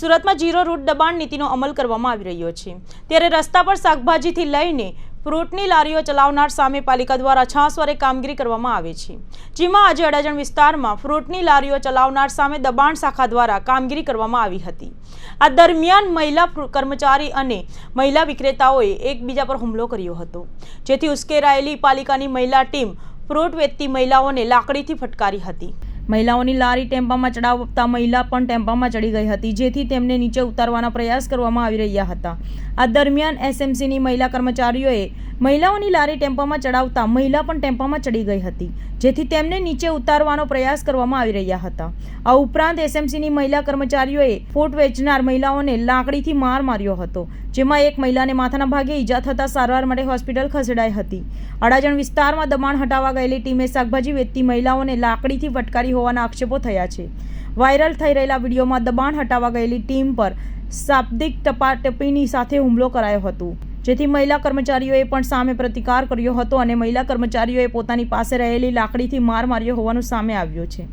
સુરતમાં zero route દબાણ નીતિનો અમલ કરવામાં આવી રહ્યો છે. ત્યારે રસ્તા પર શાકભાજીથી લઈને ફ્રૂટની લારીઓ ચલાવનાર સામે પાલિકા દ્વારા છાસવારે કામગીરી કરવામાં આવે છે. જેમાં આજે અડાજણ વિસ્તારમાં ફ્રૂટની લારીઓ ચલાવનાર સામે દબાણ શાખા દ્વારા કામગીરી કરવામાં આવી હતી. આ દરમિયાન મહિલા કર્મચારી અને મહિલા વિક્રેતાઓએ એકબીજા પર હુમલો કર્યો હતો. જેથી ઉશ્કેરાયેલી પાલિકાની મહિલા ટીમ ફ્રૂટ વેચતી મહિલાઓને લાકડીથી ફટકારી હતી. મહિલાઓની લારી ટેમ્પામાં ચડાવતા મહિલા પણ ટેમ્પામાં ચડી ગઈ હતી, જેથી તેમને નીચે ઉતારવાના પ્રયાસ કરવામાં આવી રહ્યા હતા. આ દરમિયાન એસએમસીની મહિલા કર્મચારીઓએ મહિલાઓની લારી ટેમ્પામાં ચડાવતા મહિલા પણ ટેમ્પામાં ચડી ગઈ હતી, જેથી તેમને નીચે ઉતારવાનો પ્રયાસ કરવામાં આવી રહ્યા હતા. આ ઉપરાંત એસએમસીની મહિલા કર્મચારીઓએ ફૂટ વેચનાર મહિલાઓને લાકડીથી માર માર્યો હતો, જેમાં એક મહિલાને માથાના ભાગે ઈજા થતાં સારવાર માટે હોસ્પિટલ ખસેડાઈ હતી. અડાજણ વિસ્તારમાં દબાણ હટાવવા ગયેલી ટીમે શાકભાજી વેચતી મહિલાઓને લાકડીથી ફટકારી હોવાના આક્ષેપો થયા છે. વાયરલ થઈ રહેલા વિડીયોમાં દબાણ હટાવવા ગયેલી ટીમ પર શાબ્દિક ટપાટપીની સાથે હુમલો કરાયો હતો. જેથી મહિલા કર્મચારીઓએ પણ સામે પ્રતિકાર કર્યો હતો અને મહિલા કર્મચારીઓએ પોતાની પાસે રહેલી લાકડીથી માર માર્યો હોવાનું સામે આવ્યું છે.